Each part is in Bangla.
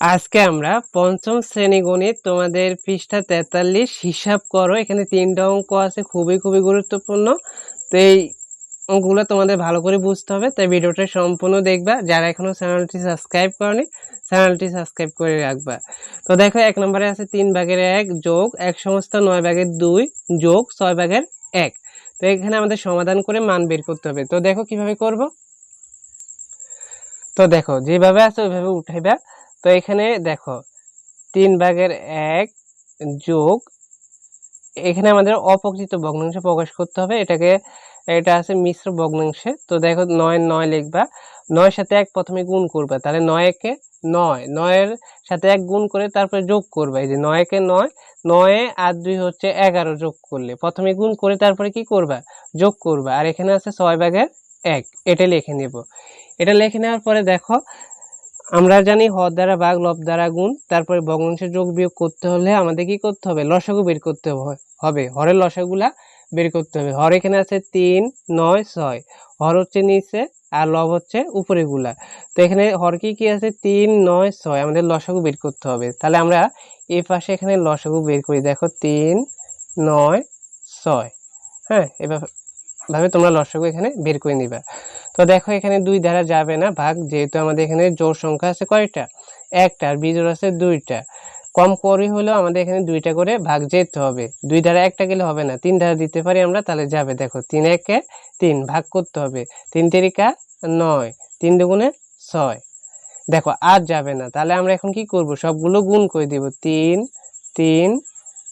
আজকে আমরা পঞ্চম শ্রেণি গণিত তোমাদের পৃষ্ঠা তেতাল্লিশ, হিসাব করো। এখানে তিনটা অঙ্ক আছে, খুবই খুবই গুরুত্বপূর্ণ। তো এই অঙ্কগুলো তোমাদের ভালো করে বুঝতে হবে, তাই ভিডিওটা সম্পূর্ণ দেখবা। যারা এখনও চ্যানেলটি সাবস্ক্রাইব করনি, চ্যানেলটি সাবস্ক্রাইব করে রাখবা। তো দেখো, এক নম্বরে আছে তিন ভাগের এক যোগ, এক সমস্ত নয় ভাগের দুই যোগ, ছয় ভাগের এক। তো এখানে আমাদের সমাধান করে মান বের করতে হবে। তো দেখো কীভাবে করব? তো দেখো, যেভাবে আছে ওইভাবে উঠাইবা। তো এখানে দেখো, তিন ভাগের এক যোগ, এখানে আমাদের অপকৃত ভগ্নাংশে প্রকাশ করতে হবে, এটাকে, এটা আছে মিশ্র ভগ্নাংশে, তো দেখো নয় নয় লিখবা নয় সাথে এক প্রথমে গুণ করবা, তাহলে নয় একে নয়, নয়ের সাথে এক গুণ করে তারপরে যোগ করবা, এই যে নয় একে নয়, নয়ে আর দুই হচ্ছে এগারো যোগ করলে, প্রথমে গুণ করে তারপরে কি করবা? যোগ করবা, আর এখানে আছে ছয় ভাগের এক, এটা লিখে নেব, এটা লিখে নেওয়ার পরে দেখো আমরা জানি হর দ্বারা ভাগ লব দ্বারা গুণ, তারপরে ভগ্নাংশের যোগ বিয়োগ করতে হলে আমাদের কি করতে হবে? লসাগু বের করতে হ- হবে। হরের লসাগুলা বের করতে হবে। হর এখানে আছে তিন, নয়, ছয়। হর হচ্ছে নিচে আর লব হচ্ছে উপরে গুলা তো এখানে হর কি কি আছে? তিন, নয়, ছয়। আমাদের লসাগু বের করতে হবে। তাহলে আমরা এই পাশে এখানে লসাগু বের করি। দেখো, তিন, নয়, ছয়। হ্যাঁ এভাবে ভাবে তোমরা লসাগু এখানে বের করে নিবা। তো দেখো এখানে দুই দ্বারা যাবে না, ভাগ, যেহেতু আমাদের এখানে জোর সংখ্যা আছে কয়টা? একটা, আর বিজোড় আছে দুইটা। কম করে হলেও আমাদের এখানে দুইটা করে ভাগ যেতে হবে। দুই ধারা একটা গেলে হবে না, তিন ধারা দিতে পারি আমরা, তাহলে যাবে। দেখো, তিন একে তিন, ভাগ করতে হবে। তিন তেরিকা নয়, তিন দুগুণে ছয়। দেখো, আর যাবে না, তাহলে আমরা এখন কি করব? সবগুলো গুণ করে দিব। তিন তিন,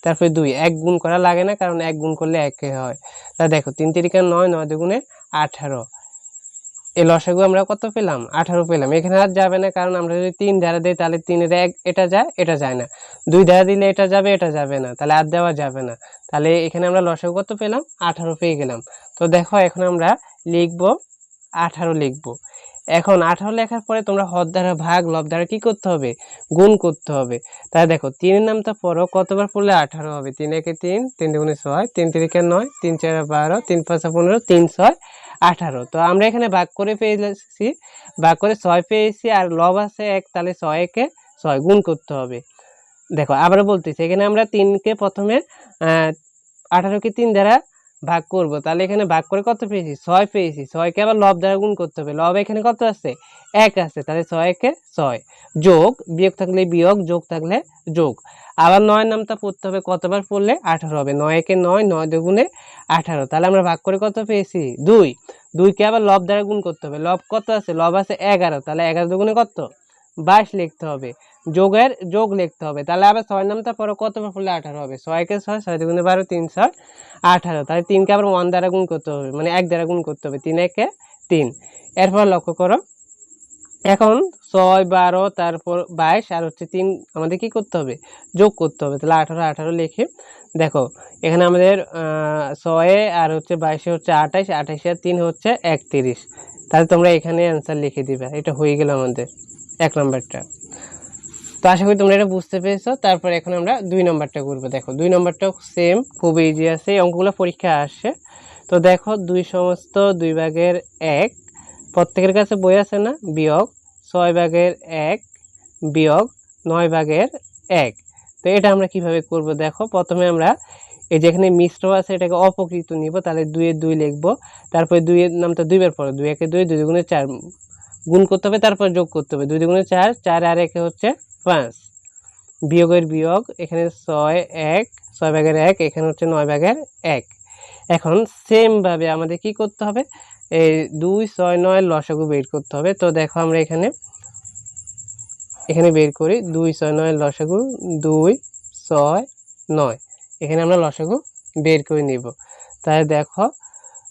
তারপরে দুই। এক গুণ করা লাগে না, কারণ এক গুণ করলে একে হয়। তা দেখো, তিন তিরিকা নয় নয় দুগুণে আঠারো। এই লসাগু আমরা কত পেলাম? আঠারো পেলাম। এখানে আর যাবে না, কারণ আমরা যদি তিন ধারা দিই, তাহলে তিনের এক এটা যায় এটা যায় না। দুই ধারা দিলে এটা যাবে এটা যাবে না, তাহলে আর দেওয়া যাবে না। তাহলে এখানে আমরা লসাগু কত পেলাম? আঠারো পেয়ে গেলাম। তো দেখো, এখন আমরা লিখব, আঠারো লিখব। এখন আঠারো লেখার পরে তোমরা হর দ্বারা ভাগ, লব দ্বারা কি করতে হবে? গুণ করতে হবে। তাহলে দেখো, তিনের নামটা পড়ো, কতবার পড়লে আঠারো হবে? তিন একে তিন তিন দুগুণে ছয়, তিন তিরিকে নয়, তিন চারে বারো, তিন পাঁচে পনেরো, তিন ছয়, আঠারো। তো আমরা এখানে ভাগ করে পেয়েছি, ভাগ করে ছয় পেয়েছি, আর লব আছে এক, তাহলে ছয় একে ছয়, গুণ করতে হবে। দেখো আবার বলতেছি, এখানে আমরা তিনকে প্রথমে আঠারোকে তিন দ্বারা ভাগ করব। তাহলে এখানে ভাগ করে কত পেয়েছি? ছয় পেয়েছি। ছয়কে আবার লব দ্বারা গুণ করতে হবে। লব এখানে কত আছে? এক আছে। তাহলে ছয় একে ছয়। যোগ, বিয়োগ থাকলে বিয়োগ, যোগ থাকলে যোগ। আবার নয় নামটা পড়তে হবে। কতবার পড়লে? আঠারো হবে। নয় একে নয় নয় দুগুণে আঠারো। তাহলে আমরা ভাগ করে কত পেয়েছি? দুই। দুইকে আবার লব দ্বারা গুণ করতে হবে। লব কত আছে? লব আছে এগারো। তাহলে এগারো দুগুণে কত? বাইশ লিখতে হবে। যোগের যোগ লিখতে হবে। তাহলে আবার ছয় নামটা পরে, কত ফুলে আঠারো হবে? ছয়কে ছয় ছয় দুগুণে বারো, তিন, ছয়, আঠারো। তাহলে তিনকে আবার ওয়ান দ্বারা গুণ করতে হবে মানে এক দ্বারা গুণ করতে হবে, তিন একে তিন। এরপর লক্ষ্য করো এখন ছয়, বারো, তারপর বাইশ আর হচ্ছে তিন, আমাদের কি করতে হবে? যোগ করতে হবে। তাহলে আঠারো আঠারো লিখে, দেখো, এখানে আমাদের ছয়ে আর হচ্ছে বাইশে হচ্ছে আঠাইশ, আঠাইশে আর তিন হচ্ছে একত্রিশ। তাহলে তোমরা এখানে অ্যান্সার লিখে দিবে। এটা হয়ে গেল আমাদের এক নম্বরটা। তো আশা করি তোমরা এটা বুঝতে পেরেছ। তারপর এখন আমরা দুই নম্বরটা করব। দেখো, দুই নম্বরটাও সেম খুব ইজি আছে। এই অঙ্কগুলো পরীক্ষা আসে। তো দেখো, দুই সমস্ত দুই ভাগের এক প্রত্যেকের কাছে বই আছে না? বিয়োগ ছয় ভাগের এক, বিয়োগ নয় ভাগের এক। তো এটা আমরা কীভাবে করব? দেখো, প্রথমে আমরা এই যেখানে মিশ্র আছে, এটাকে অপকৃত নিব। তাহলে দুইয়ের দুই লিখব। তারপরে দুইয়ের নামটা দুইবার পরে দুই একে দুই দুই দুগুণে চার। গুণ করতে হবে, তারপর যোগ করতে হবে। দুই দুগুণে চার চার আর একে হচ্ছে পাঁচ। বিয়োগের বিয়োগ, এখানে ছয় এক, ছয় ভাগের এক, এখানে হচ্ছে নয় ভাগের এক। এখন সেমভাবে আমাদের কি করতে হবে? এই দুই, ছয়, নয় লসাগু বের করতে হবে। তো দেখো আমরা এখানে এখানে বের করি দুই, ছয়, নয় লসাগু, দুই, ছয়, নয়। এখানে আমরা লসাগু বের করে নিব। তাহলে দেখো,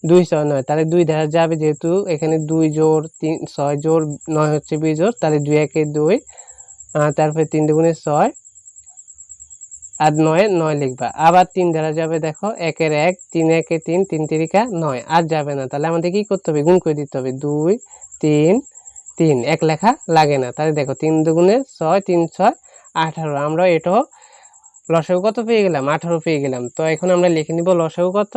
দুই, ছয়, নয়। তাহলে দুই দেখা যাবে যেহেতু এখানে দুই জোর তিন, ছয় জোর নয় হচ্ছে বিজোর তাহলে দুই, একে দুই তারপরে তিন দুগুণে ছয় আর নয় নয় লিখবা। আবার তিন দ্বারা যাবে, দেখো, একের এক, তিন একে তিন তিন তিরিকা নয়। আর যাবে না। তাহলে আমাদের কি করতে হবে? গুণ করে দিতে হবে। দুই, তিন তিন। এক লেখা লাগে না। তাহলে দেখো, তিন দুগুণে ছয়, তিন ছয়, আঠারো। আমরা এটাও লসাগু কত পেয়ে গেলাম? আঠারো পেয়ে গেলাম। তো এখন আমরা লিখে নিব লসাগু কত?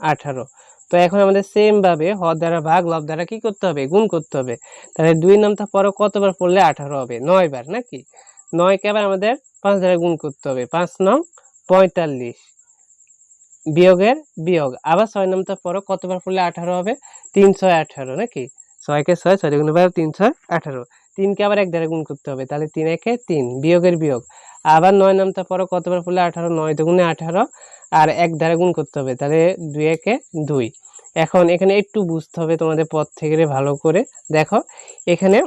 আঠারো। তো এখন আমাদের সেম ভাবে হ দ্বারা ভাগ, লব দ্বারা কি করতে হবে? গুণ করতে হবে। তাহলে দুই নামটা পরে কতবার পড়লে আঠারো হবে? নয়বার, নাকি? নয়কে আবার আমাদের পাঁচ দ্বারা গুণ করতে হবে। পাঁচ নং পঁয়তাল্লিশ। বিয়োগের বিয়োগ। আবার ছয় নামটা পরও কতবার পড়লে আঠারো হবে? তিন ছয় আঠারো, নাকি? ছয়কে ছয় ছয় গুণ বারো, তিন ছয় আঠারো। তিনকে আবার এক দ্বারা গুণ করতে হবে, তাহলে তিন একে তিন, বিয়োগের বিয়োগ। আবার নয় নামটা পরও কতবার পড়লে আঠারো? নয় দুগুণে আঠারো, আর এক দ্বারা গুণ করতে হবে, তাহলে দুই একে দুই। এখন এখানে একটু বুঝতে হবে তোমাদের পথ থেকে ভালো করে। দেখো, এখানে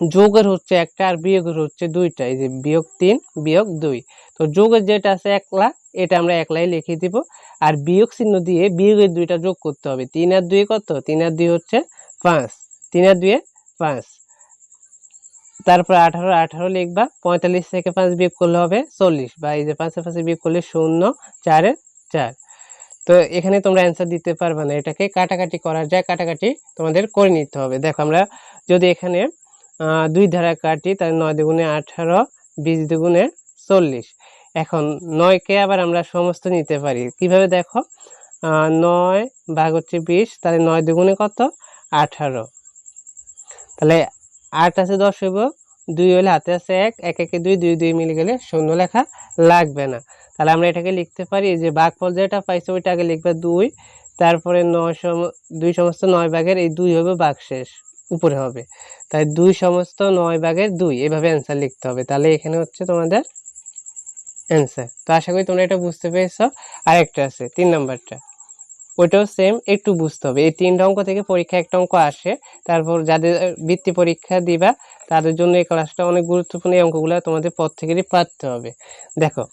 যোগের হচ্ছে একটা আর বিয়োগের হচ্ছে দুইটা। এই যে বিয়োগ তিন, বিয়োগ দুই। তো যোগের যেটা আছে একলা, এটা আমরা একলাই লিখে দিব। আর বিয়োগ চিহ্ন দিয়ে বিয়োগের দুইটা যোগ করতে হবে। তিন আর দুই কত? তিন আর দুই হচ্ছে পাঁচ। তিন আর দুয়ে পাঁচ। তারপর আঠারো আঠারো লিখবা। পঁয়তাল্লিশ থেকে পাঁচ বিয়োগ করলে হবে চল্লিশ। বা এই যে পাঁচে পাঁচে বিয়োগ করলে শূন্য, চারে চার। তো এখানে তোমরা অ্যান্সার দিতে পারবে না। এটাকে কাটাকাটি করা যায় কাটাকাটি তোমাদের করে নিতে হবে। দেখো আমরা যদি এখানে দুই ধারা কাটি, তাহলে নয় দুগুণে আঠারো, বিশ দুগুণে চল্লিশ। এখন নয়কে আবার আমরা সমস্ত নিতে পারি। কীভাবে দেখো? নয় ভাগ হচ্ছে বিশ, তাহলে নয় দুগুণে কত? আঠারো। তাহলে আট আছে দশ হইব, দুই হলে হাতে আছে এক এক, একে দুই দুই দুই মিলে গেলে শূন্য লেখা লাগবে না। তাহলে আমরা এটাকে লিখতে পারি যে বাঘ ফল যেটা পাইছে ওইটা আগে লিখবে দুই, তারপরে নয় সম দুই সমস্ত নয় ভাগের এই দুই হবে বাঘ শেষ উপরে হবে। তাই দুই সমস্ত নয় ভাগের দুই, এভাবে অ্যান্সার লিখতে হবে। তাহলে এখানে হচ্ছে তোমাদের অ্যান্সার তো আশা করি তোমরা এটা বুঝতে পেরেছ। আরেকটা আছে, তিন নাম্বারটা। ওইটাও সেম একটু বুঝতে হবে। এই তিনটা অঙ্ক থেকে পরীক্ষা একটা অঙ্ক আসে। তারপর যাদের বৃত্তি পরীক্ষা দিবা, তাদের জন্য এই ক্লাসটা অনেক গুরুত্বপূর্ণ। এই অঙ্কগুলো তোমাদের পর থেকেই পারতে হবে। দেখো,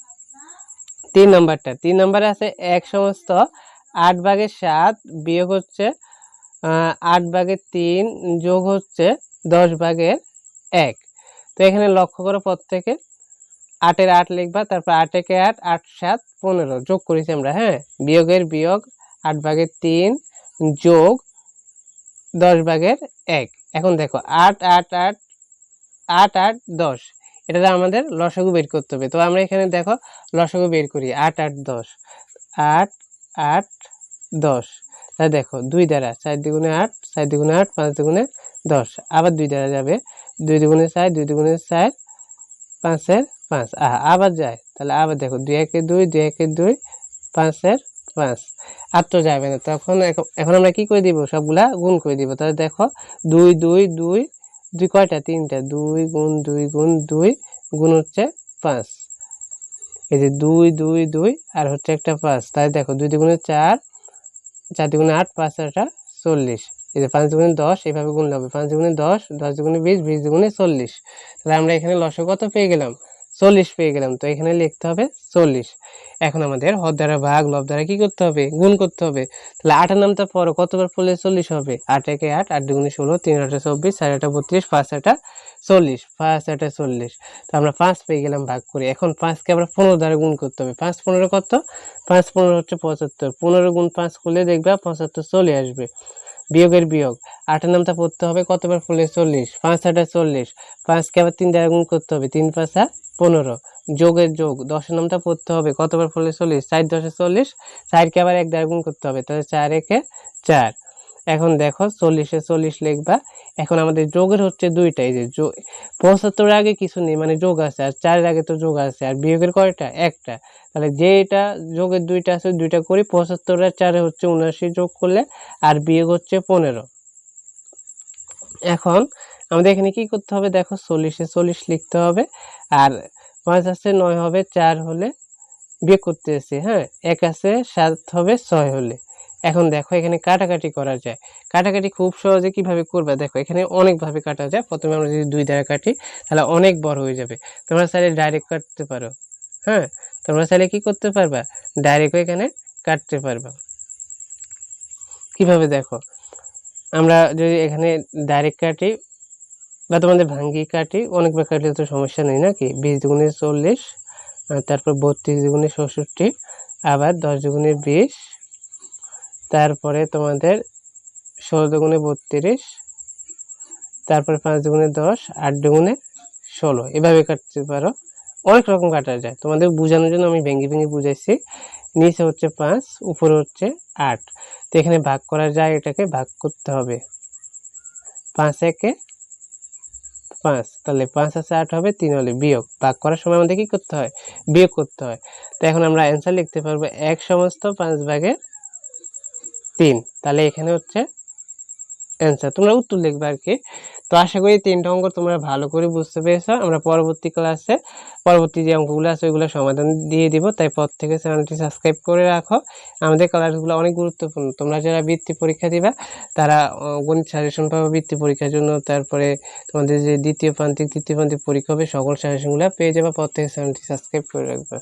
তিন নাম্বারটা। তিন নাম্বারে আছে এক সমস্ত আট ভাগের সাত বিয়োগ হচ্ছে আট ভাগের তিন যোগ হচ্ছে দশ ভাগের এক। তো এখানে লক্ষ্য করো প্রত্যেকে। আটের আট লিখবা, তারপর আট একে আট আট সাত পনেরো। যোগ করেছি আমরা হ্যাঁ? বিয়োগের বিয়োগ আট ভাগের তিন যোগ দশ ভাগের এক। এখন দেখো, আট আট আট আট আট, দশ। এটা আমাদের লসাগু বের করতে হবে। তো আমরা এখানে দেখো লসাগু বের করি, আট আট, দশ। আট আট, দশ। তাহলে দেখো, দুই দ্বারা চার দ্বিগুণে আট, চার দ্বিগুণে আট, পাঁচ দ্বিগুণে দশ, আবার দুই দ্বারা যাবে দুই দ্বিগুণে চার, দুই দ্বিগুণে চার, পাঁচের পাঁচ। আহা, আবার যায়, তাহলে আবার দেখো, দুই একে দুই দুই একে দুই, পাঁচের পাঁচ। আর তো যাবে না, তখন এখন আমরা কি করে দিব? সবগুলা গুণ করে দিব। তাহলে দেখো, দুই দুই দুই দুই কয়টা? তিনটা। দুই গুণ দুই গুণ দুই, গুণ হচ্ছে পাঁচ। এই যে দুই দুই দুই, আর হচ্ছে একটা পাঁচ। তাই দেখো, দুই দুগুণে চার চার দুগুণে আট পাঁচ আটটা চল্লিশ। এই যে পাঁচ দুগুণে দশ, এইভাবে গুণলে হবে পাঁচ দুগুণে দশ দশ দুগুণে বিশ বিশ দুগুণে চল্লিশ। তাহলে আমরা এখানে লস কত পেয়ে গেলাম? চল্লিশ পেয়ে গেলাম। তো এখানে লিখতে হবে চল্লিশ। এখন আমাদের হর দ্বারা ভাগ, লব দ্বারা কি করতে হবে? গুণ করতে হবে। তাহলে আটের নামটা পরো কতবার পড়লে চল্লিশ হবে? আট একে আট আট দুগুণে ষোলো, তিন আটে চব্বিশ, চার আটা বত্রিশ, পাঁচ আটা চল্লিশ, পাঁচ আটা চল্লিশ। তো আমরা পাঁচ পেয়ে গেলাম ভাগ করে। এখন পাঁচকে আমরা পনেরো দ্বারা গুণ করতে হবে। পাঁচ পনেরো কত? পাঁচ পনেরো হচ্ছে পঁচাত্তর। পনেরো গুণ পাঁচ করলে দেখবে পঁচাত্তর চলে আসবে। বিয়োগের বিয়োগ। আটের নামটা পড়তে হবে, কতবার ফুলে চল্লিশ? পাঁচ আটা চল্লিশ। পাঁচকে আবার তিন দ্বারা গুণ করতে হবে, তিন পাঁচা পনেরো। যোগের যোগ, দশের নামটা পড়তে হবে, কতবার ফুলে চল্লিশ? চার দশে চল্লিশ, চারকে আবার এক দ্বারা গুণ করতে হবে, তাহলে চার একে চার। এখন দেখো চল্লিশে চল্লিশ লিখবা। এখন আমাদের যোগের হচ্ছে দুইটাই যে পঁচাত্তরের আগে কিছু নেই মানে যোগ আছে, আর চারের আগে তো যোগ আছে, আর বিয়োগের কয়টা? একটা। তাহলে যেটা যোগের দুইটা আছে, দুইটা করি, পঁচাত্তর আর চারে হচ্ছে উনআশি যোগ করলে, আর বিয়োগ হচ্ছে পনেরো। এখন আমাদের এখানে কি করতে হবে? দেখো চল্লিশে চল্লিশ লিখতে হবে, আর পাঁচ আছে নয় হবে, চার হলে বিয়োগ করতে এসে হ্যাঁ? এক আছে, সাত হবে, ছয় হলে। এখন দেখো এখানে কাটাকাটি করা যায়। কাটাকাটি খুব সহজে কীভাবে করবে? দেখো এখানে অনেকভাবে কাটা যায়। প্রথমে আমরা যদি দুই দ্বারা কাটি, তাহলে অনেক বড় হয়ে যাবে। তোমরা চাইলে ডাইরেক্ট কাটতে পারো। হ্যাঁ? তোমরা চাইলে কি করতে পারবা? ডাইরেক্ট এখানে কাটতে পারবা। কীভাবে দেখো? আমরা যদি এখানে ডাইরেক্ট কাটি বা তোমাদের ভাঙ্গি কাটি অনেকবার কাটলে তো সমস্যা নেই নাকি বিশ দুগুণে চল্লিশ তারপর বত্রিশ দুগুণে ষষট্টি, আবার দশ দুগুণে বিশ তারপরে তোমাদের ষোলো দুগুণে বত্রিশ, তারপরে পাঁচ দুগুণে দশ, আট দুগুণে ষোলো। এভাবে কাটতে পারো। অনেক রকম কাটা যায়। তোমাদের বোঝানোর জন্য আমি ভেঙে ভেঙে বুঝাইছি। নিচে হচ্ছে পাঁচ, উপরে হচ্ছে আট। তো এখানে ভাগ করা যায়, এটাকে ভাগ করতে হবে। পাঁচ একে পাঁচ, তাহলে পাঁচ আছে আট হবে, তিন হলে বিয়োগ। ভাগ করার সময় আমাদের কি করতে হয়? বিয়োগ করতে হয়। তো এখন আমরা অ্যান্সার লিখতে পারব এক সমস্ত পাঁচ ভাগের তিন। তাহলে এখানে হচ্ছে অ্যান্সার তোমরা উত্তর লিখবে আর কি তো আশা করি তিনটা অঙ্ক তোমরা ভালো করে বুঝতে পেরেছ। আমরা পরবর্তী ক্লাসে পরবর্তী যে অঙ্কগুলো আছে ওইগুলো সমাধান দিয়ে দিব। তাই পর থেকে চ্যানেলটি সাবস্ক্রাইব করে রাখো। আমাদের ক্লাসগুলো অনেক গুরুত্বপূর্ণ। তোমরা যারা বৃত্তি পরীক্ষা দিবা, তারা গণিত সাজেশন পাবে বৃত্তি পরীক্ষার জন্য। তারপরে তোমাদের যে দ্বিতীয় প্রান্তিক, তৃতীয় প্রান্তিক পরীক্ষা হবে, সকল সাজেশনগুলো পেয়ে যাবে। পর থেকে চ্যানেলটি সাবস্ক্রাইব করে রাখবে।